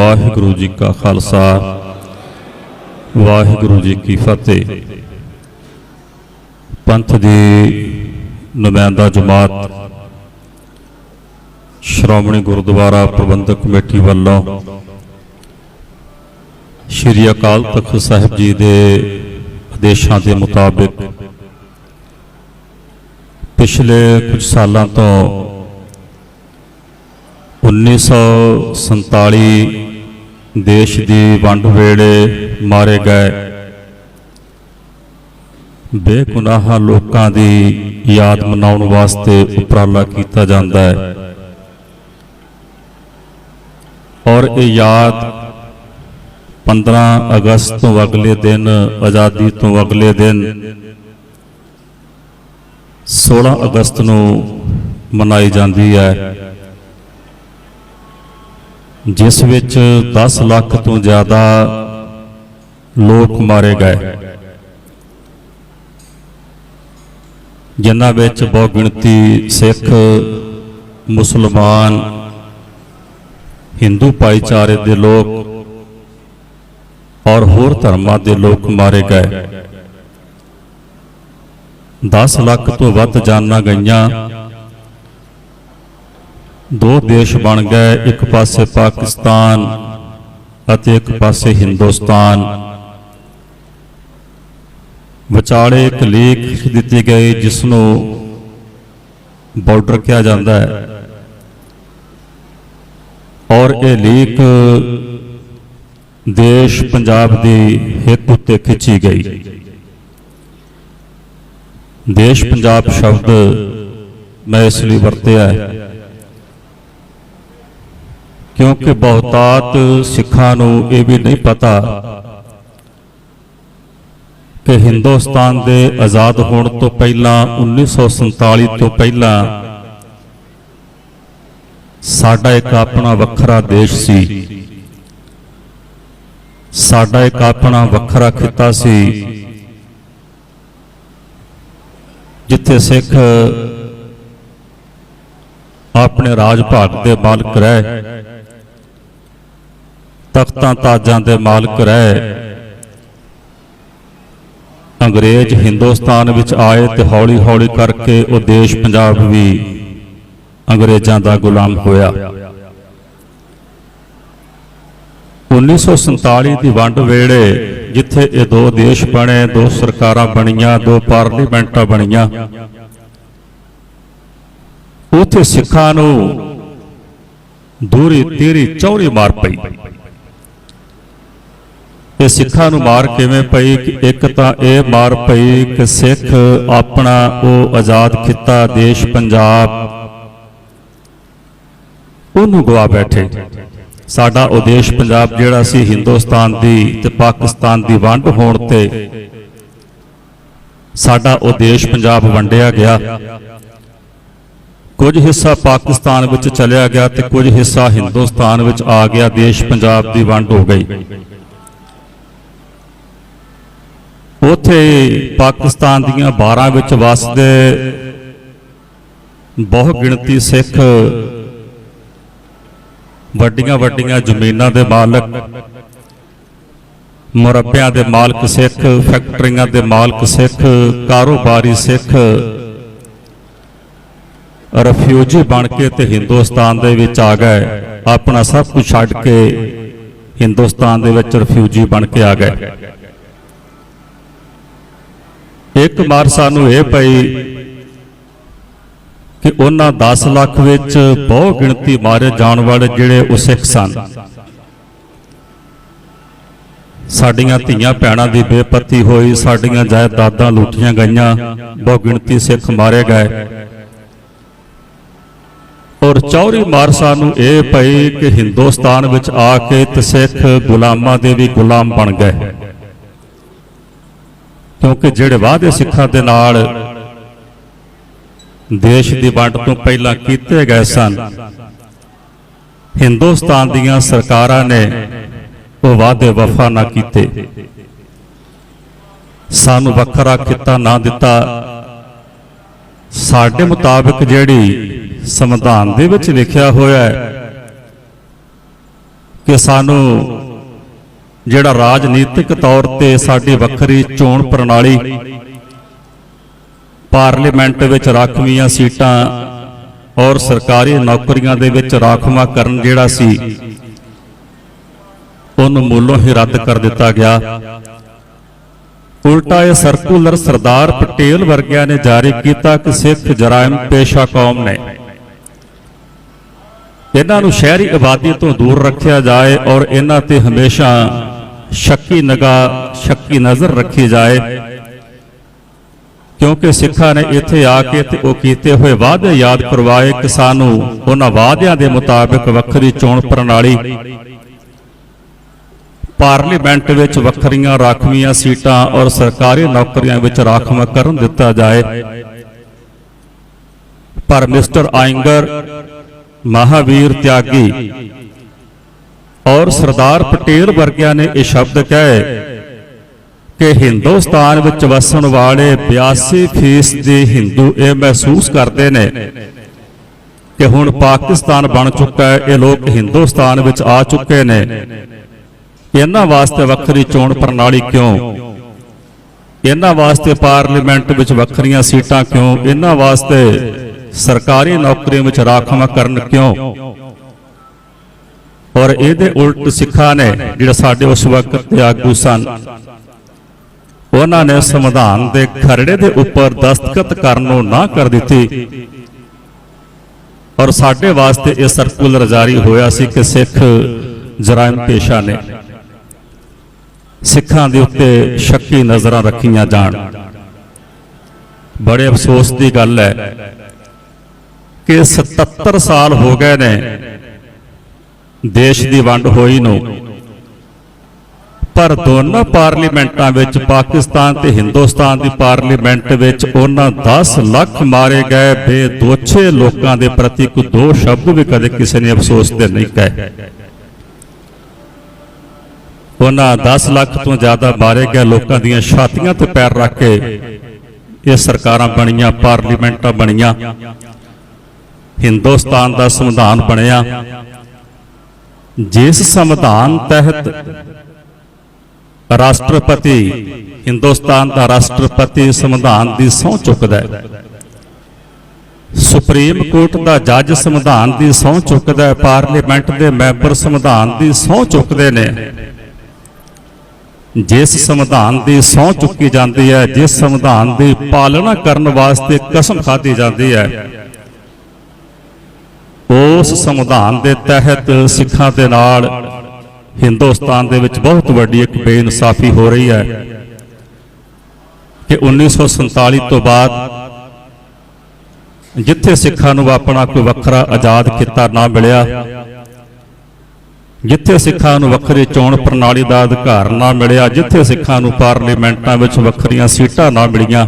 ਵਾਹਿਗੁਰੂ ਜੀ ਕਾ ਖਾਲਸਾ, ਵਾਹਿਗੁਰੂ ਜੀ ਕੀ ਫਤਿਹ। ਪੰਥ ਦੀ ਨੁਮਾਇੰਦਾ ਜਮਾਤ, ਸ਼੍ਰੋਮਣੀ ਗੁਰਦੁਆਰਾ ਪ੍ਰਬੰਧਕ ਕਮੇਟੀ ਵੱਲੋਂ ਸ਼੍ਰੀ ਅਕਾਲ ਤਖਤ ਸਾਹਿਬ ਜੀ ਦੇ ਆਦੇਸ਼ਾਂ ਦੇ ਮੁਤਾਬਿਕ ਪਿਛਲੇ ਕੁਝ ਸਾਲਾਂ ਤੋਂ 1947 ਦੇਸ਼ ਦੀ ਵੰਡ ਵੇਲੇ ਮਾਰੇ ਗਏ। ਬੇਗੁਨਾਹ ਲੋਕਾਂ ਦੀ ਯਾਦ ਮਨਾਉਣ ਵਾਸਤੇ ਉਪਰਾਲਾ ਕੀਤਾ ਜਾਂਦਾ ਹੈ। ਔਰ ਇਹ ਯਾਦ 15 ਅਗਸਤ ਤੋਂ ਅਗਲੇ ਦਿਨ, ਆਜ਼ਾਦੀ ਤੋਂ ਅਗਲੇ ਦਿਨ 16 ਅਗਸਤ ਨੂੰ ਮਨਾਈ ਜਾਂਦੀ ਹੈ। ਜਿਸ ਵਿੱਚ 10 ਲੱਖ ਤੋਂ ਜ਼ਿਆਦਾ ਲੋਕ ਮਾਰੇ ਗਏ। ਜਿਨ੍ਹਾਂ ਵਿੱਚ ਬਹੁਗਿਣਤੀ ਸਿੱਖ, ਮੁਸਲਮਾਨ, ਹਿੰਦੂ ਭਾਈਚਾਰੇ ਦੇ ਲੋਕ ਔਰ ਹੋਰ ਧਰਮਾਂ ਦੇ ਲੋਕ ਮਾਰੇ ਗਏ। 10 ਲੱਖ ਤੋਂ ਵੱਧ ਜਾਨਾਂ ਗਈਆਂ। ਦੋ ਦੇਸ਼ ਬਣ ਗਏ, ਇੱਕ ਪਾਸੇ ਪਾਕਿਸਤਾਨ ਅਤੇ ਇੱਕ ਪਾਸੇ ਹਿੰਦੁਸਤਾਨ। ਵਿਚਾਲੇ ਇੱਕ ਲੀਕ ਦਿੱਤੀ ਗਈ ਜਿਸ ਨੂੰ ਬਾਰਡਰ ਕਿਹਾ ਜਾਂਦਾ ਹੈ। ਔਰ ਇਹ ਲੀਕ ਦੇਸ਼ ਪੰਜਾਬ ਦੀ ਹਿੱਤ ਉੱਤੇ ਖਿੱਚੀ ਗਈ। ਦੇਸ਼ ਪੰਜਾਬ ਸ਼ਬਦ ਮੈਂ ਇਸ ਲਈ ਵਰਤਿਆ ਹੈ। ਕਿਉਂਕਿ ਬਹੁਤਾਤ ਸਿੱਖਾਂ ਨੂੰ ਇਹ ਵੀ ਨਹੀਂ ਪਤਾ ਕਿ ਹਿੰਦੁਸਤਾਨ ਦੇ ਆਜ਼ਾਦ ਹੋਣ ਤੋਂ ਪਹਿਲਾਂ 1947 ਤੋਂ ਪਹਿਲਾਂ ਸਾਡਾ ਇੱਕ ਆਪਣਾ ਵੱਖਰਾ ਦੇਸ਼ ਸੀ। ਸਾਡਾ ਇੱਕ ਆਪਣਾ ਵੱਖਰਾ ਖਿੱਤਾ ਸੀ। ਜਿੱਥੇ ਸਿੱਖ ਆਪਣੇ ਰਾਜ ਭਾਗ ਦੇ ਮਾਲਕ ਰਹਿ। ਤਖਤਾਂ ਤਾਜਾਂ ਦੇ ਮਾਲਕ ਰਹੇ। ਅੰਗਰੇਜ਼ ਹਿੰਦੁਸਤਾਨ ਵਿੱਚ ਆਏ ਤੇ ਹੌਲੀ-ਹੌਲੀ ਕਰਕੇ ਉਹ ਦੇਸ਼ ਪੰਜਾਬ ਵੀ ਅੰਗਰੇਜ਼ਾਂ ਦਾ ਗੁਲਾਮ ਹੋਇਆ। 1947 ਦੀ ਵੰਡ ਵੇਲੇ ਜਿੱਥੇ ਇਹ ਦੋ ਦੇਸ਼ ਬਣੇ, ਦੋ ਸਰਕਾਰਾਂ ਬਣੀਆਂ, ਦੋ ਪਾਰਲੀਮੈਂਟਾਂ ਬਣੀਆਂ, ਉਥੇ ਸਿੱਖਾਂ ਨੂੰ ਦੂਰੀ ਤੇਰੀ ਚੌਰੀ ਮਾਰ ਪਈ। ਇਹ ਸਿੱਖਾਂ ਨੂੰ ਮਾਰ ਕਿਵੇਂ ਪਈ? ਕਿ ਇੱਕ ਤਾਂ ਇਹ ਮਾਰ ਪਈ ਕਿ ਸਿੱਖ ਆਪਣਾ ਉਹ ਆਜ਼ਾਦ ਖਿੱਤਾ ਦੇਸ਼ ਪੰਜਾਬ। ਉਹਨੂੰ ਗਵਾ ਬੈਠੇ। ਸਾਡਾ ਉਦੇਸ਼ ਪੰਜਾਬ ਜਿਹੜਾ ਸੀ ਹਿੰਦੁਸਤਾਨ ਦੀ ਤੇ ਪਾਕਿਸਤਾਨ ਦੀ ਵੰਡ ਹੋਣ ਤੇ ਸਾਡਾ ਉਦੇਸ਼ ਪੰਜਾਬ ਵੰਡਿਆ ਗਿਆ। ਕੁਝ ਹਿੱਸਾ ਪਾਕਿਸਤਾਨ ਵਿੱਚ ਚਲਿਆ ਗਿਆ ਤੇ ਕੁਝ ਹਿੱਸਾ ਹਿੰਦੁਸਤਾਨ ਵਿੱਚ ਆ ਗਿਆ। ਦੇਸ਼ ਪੰਜਾਬ ਦੀ ਵੰਡ ਹੋ ਗਈ। ਉਥੇ ਪਾਕਿਸਤਾਨ ਦੀਆਂ 12 ਵਿੱਚ ਵਸਦੇ ਬਹੁ ਗਿਣਤੀ ਸਿੱਖ ਵੱਡੀਆਂ ਵੱਡੀਆਂ ਜ਼ਮੀਨਾਂ ਦੇ ਮਾਲਕ, ਮੁਰੱਬਿਆਂ ਦੇ ਮਾਲਕ ਸਿੱਖ, ਫੈਕਟਰੀਆਂ ਦੇ ਮਾਲਕ ਸਿੱਖ, ਕਾਰੋਬਾਰੀ ਸਿੱਖ, ਰਫਿਊਜੀ ਬਣ ਕੇ ਤੇ ਹਿੰਦੁਸਤਾਨ ਦੇ ਵਿੱਚ ਆ ਗਏ। ਆਪਣਾ ਸਭ ਕੁਝ ਛੱਡ ਕੇ ਹਿੰਦੁਸਤਾਨ ਦੇ ਵਿੱਚ ਰਫਿਊਜੀ ਬਣ ਕੇ ਆ ਗਏ। ਇੱਕ ਮਾਰ ਸਾਨੂੰ ਇਹ ਪਈ ਕਿ ਉਹਨਾਂ 10 ਲੱਖ ਵਿੱਚ ਬਹੁ ਗਿਣਤੀ ਮਾਰੇ ਜਾਣ ਵਾਲੇ ਜਿਹੜੇ ਉਹ ਸਿੱਖ ਸਨ। ਸਾਡੀਆਂ ਧੀਆਂ ਭੈਣਾਂ ਦੀ ਬੇਪਤੀ ਹੋਈ, ਸਾਡੀਆਂ ਜਾਇਦਾਦਾਂ ਲੁੱਟੀਆਂ ਗਈਆਂ ਬਹੁ ਗਿਣਤੀ ਸਿੱਖ ਮਾਰੇ ਗਏ। ਔਰ ਚੌਰੀ ਮਾਰ ਸਾਨੂੰ ਇਹ ਪਈ ਕਿ ਹਿੰਦੁਸਤਾਨ ਵਿੱਚ ਆ ਕੇ ਤੇ ਸਿੱਖ ਗੁਲਾਮਾਂ ਦੇ ਵੀ ਗੁਲਾਮ ਬਣ ਗਏ। ਕਿਉਂਕਿ ਜਿਹੜੇ ਵਾਅਦੇ ਸਿੱਖਾਂ ਦੇ ਨਾਲ ਦੇਸ਼ ਦੀ ਵੰਡ ਤੋਂ ਪਹਿਲਾਂ ਕੀਤੇ ਗਏ ਸਨ, ਹਿੰਦੁਸਤਾਨ ਦੀਆਂ ਸਰਕਾਰਾਂ ਨੇ ਉਹ ਵਾਅਦੇ ਵਫਾ ਨਾ ਕੀਤੇ। ਸਾਨੂੰ ਵੱਖਰਾ ਕਿੱਤਾ ਨਾ ਦਿੱਤਾ। ਸਾਡੇ ਮੁਤਾਬਕ ਜਿਹੜੀ ਸੰਵਿਧਾਨ ਦੇ ਵਿੱਚ ਲਿਖਿਆ ਹੋਇਆ ਹੈ ਕਿ ਸਾਨੂੰ ਜਿਹੜਾ ਰਾਜਨੀਤਿਕ ਤੌਰ ਤੇ ਸਾਡੀ ਵੱਖਰੀ ਚੋਣ ਪ੍ਰਣਾਲੀ ਪਾਰਲੀਮੈਂਟ ਵਿੱਚ ਰਾਖਵੀਆਂ ਸੀਟਾਂ ਔਰ ਸਰਕਾਰੀ ਨੌਕਰੀਆਂ ਦੇ ਵਿੱਚ ਰਾਖਵਾਂਕਰਨ ਜਿਹੜਾ ਸੀ, ਉਹਨੂੰ ਮੂਲੋਂ ਹੀ ਰੱਦ ਕਰ ਦਿੱਤਾ ਗਿਆ। ਉਲਟਾ ਇਹ ਸਰਕੂਲਰ ਸਰਦਾਰ ਪਟੇਲ ਵਰਗਿਆਂ ਨੇ ਜਾਰੀ ਕੀਤਾ ਕਿ ਸਿੱਖ ਜਰਾਇਮ ਪੇਸ਼ਾ ਕੌਮ ਨੇ। ਇਹਨਾਂ ਨੂੰ ਸ਼ਹਿਰੀ ਆਬਾਦੀ ਤੋਂ ਦੂਰ ਰੱਖਿਆ ਜਾਏ ਔਰ ਇਹਨਾਂ ਤੇ ਹਮੇਸ਼ਾ ਸ਼ੱਕੀ ਨਿਗਾਹ ਸ਼ੱਕੀ ਨਜ਼ਰ ਰੱਖੀ ਜਾਏ। ਕਿਉਂਕਿ ਸਿੱਖਾਂ ਨੇ ਇੱਥੇ ਆ ਕੇ ਤੇ ਉਹ ਕੀਤੇ ਹੋਏ ਵਾਅਦੇ ਯਾਦ ਕਰਵਾਏ ਕਿ ਸਾਨੂੰ ਉਹਨਾਂ ਵਾਅਦਿਆਂ ਦੇ ਮੁਤਾਬਕ ਵੱਖਰੀ ਚੋਣ ਪ੍ਰਣਾਲੀ, ਪਾਰਲੀਮੈਂਟ ਵਿੱਚ ਵੱਖਰੀਆਂ ਰਾਖਵੀਆਂ ਸੀਟਾਂ ਔਰ ਸਰਕਾਰੀ ਨੌਕਰੀਆਂ ਵਿੱਚ ਰਾਖਵਾਂ ਕਰਨ ਦਿੱਤਾ ਜਾਏ। ਪਰ ਮਿਸਟਰ ਆਇੰਗਰ ਮਹਾਵੀਰ ਤਿਆਗੀ। ਔਰ ਸਰਦਾਰ ਪਟੇਲ ਵਰਗਿਆਂ ਨੇ ਇਹ ਸ਼ਬਦ ਕਹੇ ਕਿ ਹਿੰਦੁਸਤਾਨ ਵਿੱਚ ਵਸਣ ਵਾਲੇ 82% ਦੇ ਹਿੰਦੂ ਇਹ ਮਹਿਸੂਸ ਕਰਦੇ ਨੇ ਕਿ ਹੁਣ ਪਾਕਿਸਤਾਨ ਬਣ ਚੁੱਕਾ ਹੈ, ਇਹ ਲੋਕ ਹਿੰਦੁਸਤਾਨ ਵਿੱਚ ਆ ਚੁੱਕੇ ਨੇ। ਇਹਨਾਂ ਵਾਸਤੇ ਵੱਖਰੀ ਚੋਣ ਪ੍ਰਣਾਲੀ ਕਿਉਂ? ਇਹਨਾਂ ਵਾਸਤੇ ਪਾਰਲੀਮੈਂਟ ਵਿੱਚ ਵੱਖਰੀਆਂ ਸੀਟਾਂ ਕਿਉਂ? ਇਹਨਾਂ ਵਾਸਤੇ ਸਰਕਾਰੀ ਨੌਕਰੀਆਂ ਵਿੱਚ ਰਾਖਵਾਂ ਕਰਨ ਕਿਉਂ? ਔਰ ਇਹਦੇ ਉਲਟ ਸਿੱਖਾਂ ਨੇ ਜਿਹੜਾ ਸਾਡੇ ਉਸ ਵਕਤ ਦੇ ਆਗੂ ਸਨ, ਉਹਨਾਂ ਨੇ ਸੰਵਿਧਾਨ ਦੇ ਖਰੜੇ ਦੇ ਉੱਪਰ ਦਸਤਖਤ ਕਰਨ ਨੂੰ ਨਾ ਕਰ ਦਿੱਤੀ। ਔਰ ਸਾਡੇ ਵਾਸਤੇ ਇਹ ਸਰਕੂਲਰ ਜਾਰੀ ਹੋਇਆ ਸੀ ਕਿ ਸਿੱਖ ਜਰਾਇਮ ਪੇਸ਼ਾ ਨੇ ਸਿੱਖਾਂ ਦੇ ਉੱਤੇ ਸ਼ੱਕੀ ਨਜ਼ਰਾਂ ਰੱਖੀਆਂ ਜਾਣ। ਬੜੇ ਅਫਸੋਸ ਦੀ ਗੱਲ ਹੈ ਕਿ 77 ਸਾਲ ਹੋ ਗਏ ਨੇ ਦੇਸ਼ ਦੀ ਵੰਡ ਹੋਈ ਨੂੰ। ਪਰ ਦੋਨਾਂ ਪਾਰਲੀਮੈਂਟਾਂ ਵਿੱਚ, ਪਾਕਿਸਤਾਨ ਤੇ ਹਿੰਦੁਸਤਾਨ ਦੀ ਪਾਰਲੀਮੈਂਟ ਵਿੱਚ ਉਹਨਾਂ 10 ਲੱਖ ਮਾਰੇ ਗਏ ਬੇਦੋਛੇ ਲੋਕਾਂ ਦੇ ਪ੍ਰਤੀ ਕੋਈ ਦੋ ਸ਼ਬਦ ਵੀ ਕਦੇ ਕਿਸੇ ਨੇ ਅਫਸੋਸ ਦੇ ਨਹੀਂ ਕਹੇ। ਉਹਨਾਂ 10 ਲੱਖ ਤੋਂ ਜ਼ਿਆਦਾ ਮਾਰੇ ਗਏ ਲੋਕਾਂ ਦੀਆਂ ਛਾਤੀਆਂ ਤੇ ਪੈਰ ਰੱਖ ਕੇ ਇਹ ਸਰਕਾਰਾਂ ਬਣੀਆਂ, ਪਾਰਲੀਮੈਂਟਾਂ ਬਣੀਆਂ। ਹਿੰਦੁਸਤਾਨ ਦਾ ਸੰਵਿਧਾਨ ਬਣਿਆ। ਜਿਸ ਸੰਵਿਧਾਨ ਤਹਿਤ ਰਾਸ਼ਟਰਪਤੀ ਹਿੰਦੁਸਤਾਨ ਦਾ ਰਾਸ਼ਟਰਪਤੀ ਸੰਵਿਧਾਨ ਦੀ ਸਹੁੰ ਚੁੱਕਦਾ ਹੈ। ਸੁਪਰੀਮ ਕੋਰਟ ਦਾ ਜੱਜ ਸੰਵਿਧਾਨ ਦੀ ਸਹੁੰ ਚੁੱਕਦਾ ਹੈ। ਪਾਰਲੀਮੈਂਟ ਦੇ ਮੈਂਬਰ ਸੰਵਿਧਾਨ ਦੀ ਸਹੁੰ ਚੁੱਕਦੇ ਨੇ। ਜਿਸ ਸੰਵਿਧਾਨ ਦੀ ਸਹੁੰ ਚੁੱਕੀ ਜਾਂਦੀ ਹੈ, ਜਿਸ ਸੰਵਿਧਾਨ ਦੀ ਪਾਲਣਾ ਕਰਨ ਵਾਸਤੇ ਕਸਮ ਖਾਧੀ ਜਾਂਦੀ ਹੈ। ਉਸ ਸੰਵਿਧਾਨ ਦੇ ਤਹਿਤ ਸਿੱਖਾਂ ਦੇ ਨਾਲ ਹਿੰਦੁਸਤਾਨ ਦੇ ਵਿੱਚ ਬਹੁਤ ਵੱਡੀ ਇੱਕ ਬੇਇਨਸਾਫੀ ਹੋ ਰਹੀ ਹੈ ਕਿ 1947 ਤੋਂ ਬਾਅਦ ਜਿੱਥੇ ਸਿੱਖਾਂ ਨੂੰ ਆਪਣਾ ਕੋਈ ਵੱਖਰਾ ਆਜ਼ਾਦ ਖਿੱਤਾ ਨਾ ਮਿਲਿਆ, ਜਿੱਥੇ ਸਿੱਖਾਂ ਨੂੰ ਵੱਖਰੀ ਚੋਣ ਪ੍ਰਣਾਲੀ ਦਾ ਅਧਿਕਾਰ ਨਾ ਮਿਲਿਆ, ਜਿੱਥੇ ਸਿੱਖਾਂ ਨੂੰ ਪਾਰਲੀਮੈਂਟਾਂ ਵਿੱਚ ਵੱਖਰੀਆਂ ਸੀਟਾਂ ਨਾ ਮਿਲੀਆਂ,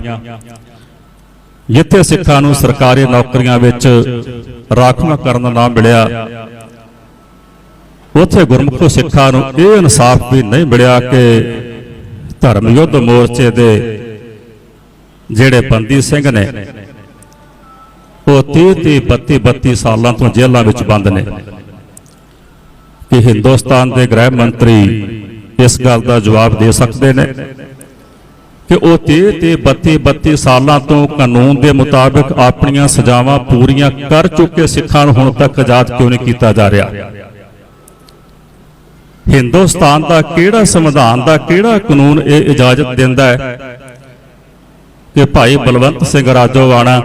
ਜਿੱਥੇ ਸਿੱਖਾਂ ਨੂੰ ਸਰਕਾਰੀ ਨੌਕਰੀਆਂ ਵਿੱਚ ਰਾਖਵਾਂ ਕਰਨ ਨਾ ਮਿਲਿਆ। ਉੱਥੇ ਗੁਰਮੁਖ ਸਿੱਖਾਂ ਨੂੰ ਇਹ ਇਨਸਾਫ ਵੀ ਨਹੀਂ ਮਿਲਿਆ ਕਿ ਧਰਮ ਯੁੱਧ ਮੋਰਚੇ ਦੇ ਜਿਹੜੇ ਬੰਦੀ ਸਿੰਘ ਨੇ, ਉਹ 30 30 32 32 ਸਾਲਾਂ ਤੋਂ ਜੇਲ੍ਹਾਂ ਵਿੱਚ ਬੰਦ ਨੇ। ਕਿ ਹਿੰਦੁਸਤਾਨ ਦੇ ਗ੍ਰਹਿ ਮੰਤਰੀ ਇਸ ਗੱਲ ਦਾ ਜਵਾਬ ਦੇ ਸਕਦੇ ਨੇ। ਕਿ ਉਹ 30 ਤੇ 32 32 ਸਾਲਾਂ ਤੋਂ ਕਾਨੂੰਨ ਦੇ ਮੁਤਾਬਕ ਆਪਣੀਆਂ ਸਜ਼ਾਵਾਂ ਪੂਰੀਆਂ ਕਰ ਚੁੱਕੇ ਸਿੱਖਾਂ ਨੂੰ ਹੁਣ ਤੱਕ ਆਜ਼ਾਦ ਕਿਉਂ ਨਹੀਂ ਕੀਤਾ ਜਾ ਰਿਹਾ? ਹਿੰਦੁਸਤਾਨ ਦਾ ਕਿਹੜਾ ਸੰਵਿਧਾਨ ਦਾ ਕਿਹੜਾ ਕਾਨੂੰਨ ਇਹ ਇਜਾਜ਼ਤ ਦਿੰਦਾ ਹੈ ਕਿ ਭਾਈ ਬਲਵੰਤ ਸਿੰਘ ਰਾਜੋਵਾਣਾ,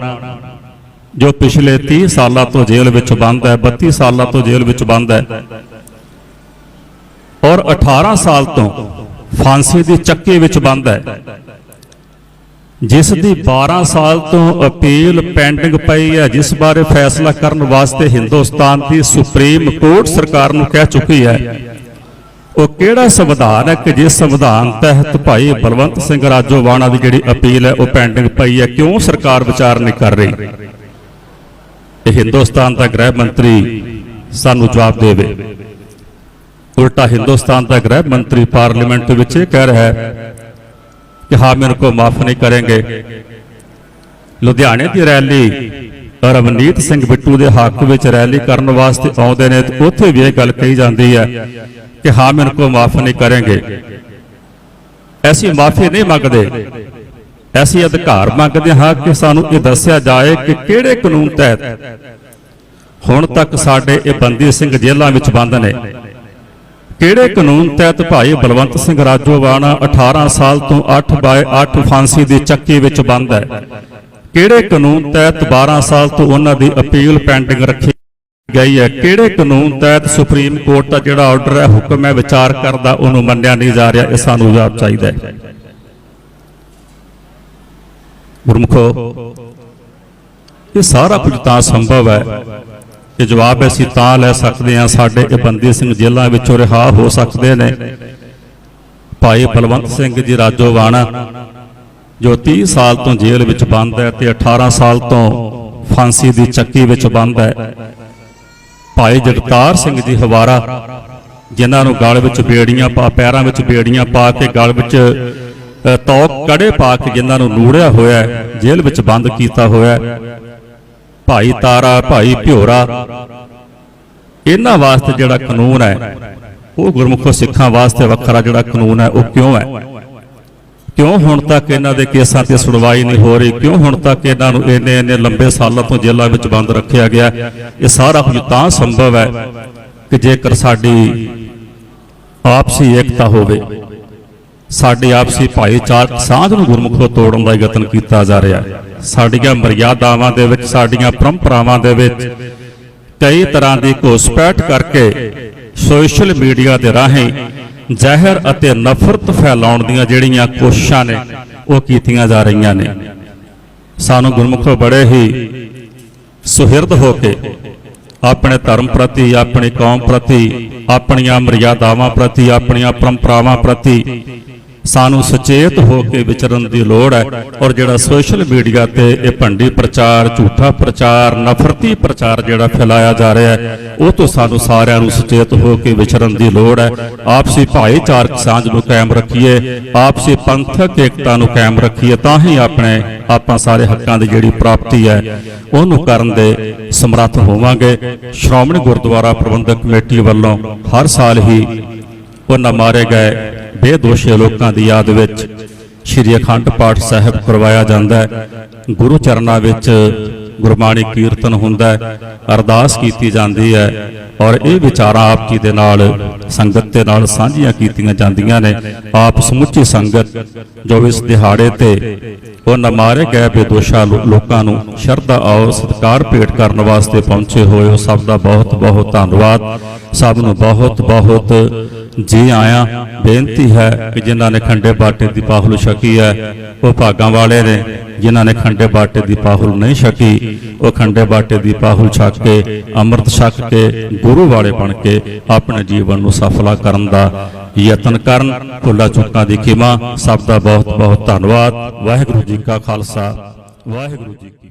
ਜੋ ਪਿਛਲੇ 30 ਸਾਲਾਂ ਤੋਂ ਜੇਲ੍ਹ ਵਿੱਚ ਬੰਦ ਹੈ 32 ਸਾਲਾਂ ਤੋਂ ਜੇਲ੍ਹ ਵਿੱਚ ਬੰਦ ਹੈ, ਔਰ 18 ਸਾਲ ਤੋਂ ਫਾਂਸੀ ਦੀ ਚੱਕੀ ਵਿੱਚ ਬੰਦ ਹੈ ਜਿਸ ਦੀ 12 ਸਾਲ ਤੋਂ ਅਪੀਲ ਪੈਂਡਿੰਗ ਪਈ ਹੈ, ਜਿਸ ਬਾਰੇ ਫੈਸਲਾ ਕਰਨ ਵਾਸਤੇ ਹਿੰਦੁਸਤਾਨ ਦੀ ਸੁਪਰੀਮ ਕੋਰਟ ਸਰਕਾਰ ਨੂੰ ਕਹਿ ਚੁੱਕੀ ਹੈ। ਉਹ ਕਿਹੜਾ ਸੰਵਿਧਾਨ ਹੈ ਕਿ ਜਿਸ ਸੰਵਿਧਾਨ ਤਹਿਤ ਭਾਈ ਬਲਵੰਤ ਸਿੰਘ ਰਾਜੋਵਾਣਾ ਦੀ ਜਿਹੜੀ ਅਪੀਲ ਹੈ, ਉਹ ਪੈਂਡਿੰਗ ਪਈ ਹੈ? ਕਿਉਂ ਸਰਕਾਰ ਵਿਚਾਰ ਨਹੀਂ ਕਰ ਰਹੀ? ਇਹ ਹਿੰਦੁਸਤਾਨ ਦਾ ਗ੍ਰਹਿ ਮੰਤਰੀ ਸਾਨੂੰ ਜਵਾਬ ਦੇਵੇ। ਉਲਟਾ ਹਿੰਦੁਸਤਾਨ ਦਾ ਗ੍ਰਹਿ ਮੰਤਰੀ ਪਾਰਲੀਮੈਂਟ ਵਿੱਚ ਇਹ ਕਹਿ ਰਿਹਾ ਹੈ ਕਿ ਹਾਂ ਮੇਰੇ ਕੋ ਮਾਫ ਨਹੀਂ ਕरेंगे ਲੁਧਿਆਣੇ ਦੀ ਰੈਲੀ ਰਵਨੀਤ ਸਿੰਘ ਬਿੱਟੂ ਦੇ ਹੱਕ ਵਿੱਚ ਰੈਲੀ ਕਰਨ ਵਾਸਤੇ ਆਉਂਦੇ ਨੇ ਤੇ ਉੱਥੇ ਵੀ ਇਹ ਗੱਲ ਕਹੀ ਜਾਂਦੀ ਹੈ ਕਿ ਹਾਂ ਮੈਨੂੰ ਕੋ ਮਾਫ ਨਹੀਂ ਕਰਾਂਗੇ ਐਸੀ ਮਾਫੀ ਨਹੀਂ ਮੰਗਦੇ। ਐਸੀ ਅਧਿਕਾਰ ਮੰਗਦੇ ਹਾਂ ਕਿ ਸਾਨੂੰ ਇਹ ਦੱਸਿਆ ਜਾਏ ਕਿ ਕਿਹੜੇ ਕਾਨੂੰਨ ਤਹਿਤ ਹੁਣ ਤੱਕ ਸਾਡੇ ਇਹ ਬੰਦੀ ਸਿੰਘ ਜੇਲ੍ਹਾਂ ਵਿੱਚ ਬੰਦ ਨੇ। ਕਿਹੜੇ ਕਾਨੂੰਨ ਤਹਿਤ ਭਾਈ ਬਲਵੰਤ ਸਿੰਘ ਰਾਜੋਵਾਣਾ 18 ਸਾਲ ਤੋਂ 8/8 ਫਾਂਸੀ ਦੀ ਚੱਕੀ ਵਿੱਚ ਬੰਦ ਹੈ? ਕਿਹੜੇ ਕਾਨੂੰਨ ਤਹਿਤ 12 ਸਾਲ ਤੋਂ ਉਹਨਾਂ ਦੀ ਅਪੀਲ ਪੈਂਡਿੰਗ ਰੱਖੀ ਗਈ ਹੈ? ਕਿਹੜੇ ਕਾਨੂੰਨ ਤਹਿਤ ਸੁਪਰੀਮ ਕੋਰਟ ਦਾ ਜਿਹੜਾ ਆਰਡਰ ਹੈ, ਹੁਕਮ ਹੈ, ਵਿਚਾਰ ਕਰਦਾ, ਉਹਨੂੰ ਮੰਨਿਆ ਨਹੀਂ ਜਾ ਰਿਹਾ, ਇਹ ਸਾਨੂੰ ਯਾਦ ਚਾਹੀਦਾ ਹੈ। ਗੁਰਮੁਖੋ, ਇਹ ਸਾਰਾ ਕੁਝ ਤਾਂ ਸੰਭਵ ਹੈ। ਇਹ ਜਵਾਬ ਅਸੀਂ ਤਾਂ ਲੈ ਸਕਦੇ ਹਾਂ ਸਾਡੇ ਇਹ ਬੰਦੀ ਸਿੰਘ ਜੇਲ੍ਹਾਂ ਵਿੱਚੋਂ ਰਿਹਾ ਹੋ ਸਕਦੇ ਨੇ। ਭਾਈ ਬਲਵੰਤ ਸਿੰਘ ਜੀ ਰਾਜੋਵਾਣਾ ਜੋ 30 ਸਾਲ ਤੋਂ ਜੇਲ੍ਹ ਵਿੱਚ ਬੰਦ ਹੈ ਤੇ 18 ਸਾਲ ਤੋਂ ਫਾਂਸੀ ਦੀ ਚੱਕੀ ਵਿੱਚ ਬੰਦ ਹੈ। ਭਾਈ ਜਗਤਾਰ ਸਿੰਘ ਜੀ ਹਵਾਰਾ ਜਿਨ੍ਹਾਂ ਨੂੰ ਗਲ ਵਿੱਚ ਬੇੜੀਆਂ ਪਾ ਪੈਰਾਂ ਵਿੱਚ ਬੇੜੀਆਂ ਪਾ ਕੇ ਗਲ ਵਿੱਚ ਅ, ਤੌਕ ਕੜੇ ਪਾ ਕੇ ਜਿਨ੍ਹਾਂ ਨੂੰ ਨੂੜਿਆ ਹੋਇਆ ਜੇਲ੍ਹ ਵਿੱਚ ਬੰਦ ਕੀਤਾ ਹੋਇਆ ਭਾਈ ਤਾਰਾ, ਭਾਈ ਭਿਓਰਾ। ਇਹਨਾਂ ਵਾਸਤੇ ਜਿਹੜਾ ਕਾਨੂੰਨ ਹੈ, ਉਹ ਗੁਰਮੁਖੋ ਸਿੱਖਾਂ ਵਾਸਤੇ ਵੱਖਰਾ ਜਿਹੜਾ ਕਾਨੂੰਨ ਹੈ, ਉਹ ਕਿਉਂ ਹੈ? ਕਿਉਂ ਹੁਣ ਤੱਕ ਇਹਨਾਂ ਦੇ ਕੇਸਾਂ ਤੇ ਸੁਣਵਾਈ ਨਹੀਂ ਹੋ ਰਹੀ? ਕਿਉਂ ਹੁਣ ਤੱਕ ਇਹਨਾਂ ਨੂੰ ਇੰਨੇ ਇੰਨੇ ਲੰਬੇ ਸਾਲਾਂ ਤੋਂ ਜੇਲ੍ਹਾਂ ਵਿੱਚ ਬੰਦ ਰੱਖਿਆ ਗਿਆ? ਇਹ ਸਾਰਾ ਕੁਝ ਤਾਂ ਸੰਭਵ ਹੈ ਕਿ ਜੇਕਰ ਸਾਡੀ ਆਪਸੀ ਏਕਤਾ ਹੋਵੇ, ਸਾਡੇ ਆਪਸੀ ਭਾਈਚਾਰਕ ਸਾਂਝ ਨੂੰ ਗੁਰਮੁਖੋ ਤੋੜਨ ਦਾ ਯਤਨ ਕੀਤਾ ਜਾ ਰਿਹਾ ਹੈ। ਸਾਡੀਆਂ ਮਰਿਆਦਾਵਾਂ ਦੇ ਵਿੱਚ, ਸਾਡੀਆਂ ਪਰੰਪਰਾਵਾਂ ਦੇ ਵਿੱਚ ਕਈ ਤਰ੍ਹਾਂ ਦੀ ਘੋਸਪੈਠ ਕਰਕੇ ਸੋਸ਼ਲ ਮੀਡੀਆ ਦੇ ਰਾਹੀਂ ਜ਼ਹਿਰ ਅਤੇ ਨਫ਼ਰਤ ਫੈਲਾਉਣ ਦੀਆਂ ਜਿਹੜੀਆਂ ਕੋਸ਼ਿਸ਼ਾਂ ਨੇ, ਉਹ ਕੀਤੀਆਂ ਜਾ ਰਹੀਆਂ ਨੇ। ਸਾਨੂੰ ਗੁਰਮੁਖੋ ਬੜੇ ਹੀ ਸੁਹਿਰਦ ਹੋ ਕੇ ਆਪਣੇ ਧਰਮ ਪ੍ਰਤੀ, ਆਪਣੀ ਕੌਮ ਪ੍ਰਤੀ, ਆਪਣੀਆਂ ਮਰਿਆਦਾਵਾਂ ਪ੍ਰਤੀ, ਆਪਣੀਆਂ ਪਰੰਪਰਾਵਾਂ ਪ੍ਰਤੀ ਸਾਨੂੰ ਸੁਚੇਤ ਹੋ ਕੇ ਵਿਚਰਨ ਦੀ ਲੋੜ ਹੈ ਔਰ ਜਿਹੜਾ ਸੋਸ਼ਲ ਮੀਡੀਆ ਤੇ ਇਹ ਭੰਡੀ ਪ੍ਰਚਾਰ, ਝੂਠਾ ਪ੍ਰਚਾਰ, ਨਫ਼ਰਤੀ ਪ੍ਰਚਾਰ ਜਿਹੜਾ ਫੈਲਾਇਆ ਜਾ ਰਿਹਾ ਹੈ, ਉਹ ਤੋਂ ਸਾਨੂੰ ਸਾਰਿਆਂ ਨੂੰ ਸੁਚੇਤ ਹੋ ਕੇ ਵਿਚਰਨ ਦੀ ਲੋੜ ਹੈ। ਆਪਸੀ ਭਾਈਚਾਰਕ ਸਾਂਝ ਨੂੰ ਕਾਇਮ ਰੱਖੀਏ, ਆਪਸੀ ਪੰਥਕ ਏਕਤਾ ਨੂੰ ਕਾਇਮ ਰੱਖੀਏ, ਤਾਂ ਹੀ ਆਪਣੇ ਆਪਾਂ ਸਾਰੇ ਹੱਕਾਂ ਦੀ ਜਿਹੜੀ ਪ੍ਰਾਪਤੀ ਹੈ, ਉਹਨੂੰ ਕਰਨ ਦੇ ਸਮਰੱਥ ਹੋਵਾਂਗੇ। ਸ਼੍ਰੋਮਣੀ ਗੁਰਦੁਆਰਾ ਪ੍ਰਬੰਧਕ ਕਮੇਟੀ ਵੱਲੋਂ ਹਰ ਸਾਲ ਹੀ ਉਹਨਾਂ ਮਾਰੇ ਗਏ ਬੇਦੋਸ਼ੇ ਲੋਕਾਂ ਦੀ ਯਾਦ ਵਿੱਚ ਸ਼੍ਰੀ ਅਖੰਡ ਪਾਠ ਸਾਹਿਬ ਕਰਵਾਇਆ ਜਾਂਦਾ ਹੈ। ਗੁਰੂ ਚਰਨਾਂ ਵਿੱਚ ਗੁਰਬਾਣੀ ਕੀਰਤਨ ਹੁੰਦਾ ਹੈ। ਅਰਦਾਸ ਕੀਤੀ ਜਾਂਦੀ ਹੈ। ਔਰ ਇਹ ਵਿਚਾਰਾਂ ਆਪ ਜੀ ਦੇ ਨਾਲ, ਸੰਗਤ ਦੇ ਨਾਲ ਸਾਂਝੀਆਂ ਕੀਤੀਆਂ ਜਾਂਦੀਆਂ ਨੇ। ਆਪ ਸਮੁੱਚੀ ਸੰਗਤ, ਜੋ ਇਸ ਦਿਹਾੜੇ ਤੇ ਉਹ ਮਾਰੇ ਗਏ ਬੇਦੋਸ਼ਾ ਲੋਕਾਂ ਨੂੰ ਸ਼ਰਧਾ ਆਓ, ਸਤਿਕਾਰ ਭੇਟ ਕਰਨ ਵਾਸਤੇ ਪਹੁੰਚੇ ਹੋਏ ਹੋ। ਸਭ ਦਾ ਬਹੁਤ ਬਹੁਤ ਧੰਨਵਾਦ। ਸਭ ਨੂੰ ਬਹੁਤ ਬਹੁਤ ਜੀ ਆਇਆਂ। ਬੇਨਤੀ ਹੈ ਕਿ ਜਿਨ੍ਹਾਂ ਨੇ ਖੰਡੇ ਬਾਟੇ ਦੀ ਪਾਹੁਲ ਛਕੀ ਹੈ, ਉਹ ਭਾਗਾਂ ਵਾਲੇ ਨੇ। ਜਿਨ੍ਹਾਂ ਨੇ ਖੰਡੇ ਬਾਟੇ ਦੀ ਪਾਹੁਲ ਨਹੀਂ ਛਕੀ, ਉਹ ਖੰਡੇ ਬਾਟੇ ਦੀ ਪਾਹੁਲ ਛਕ ਕੇ, ਅੰਮ੍ਰਿਤ ਛਕ ਕੇ ਗੁਰੂ ਵਾਲੇ ਬਣ ਕੇ ਆਪਣੇ ਜੀਵਨ ਨੂੰ ਸਫਲਾ ਕਰਨ ਦਾ ਯਤਨ ਕਰਨ। ਭੁੱਲਾ ਚੁੱਕਾਂ ਦੀ ਖਿਮਾ। ਸਭ ਦਾ ਬਹੁਤ ਬਹੁਤ ਧੰਨਵਾਦ। ਵਾਹਿਗੁਰੂ ਜੀ ਕਾ ਖਾਲਸਾ। ਵਾਹਿਗੁਰੂ ਜੀ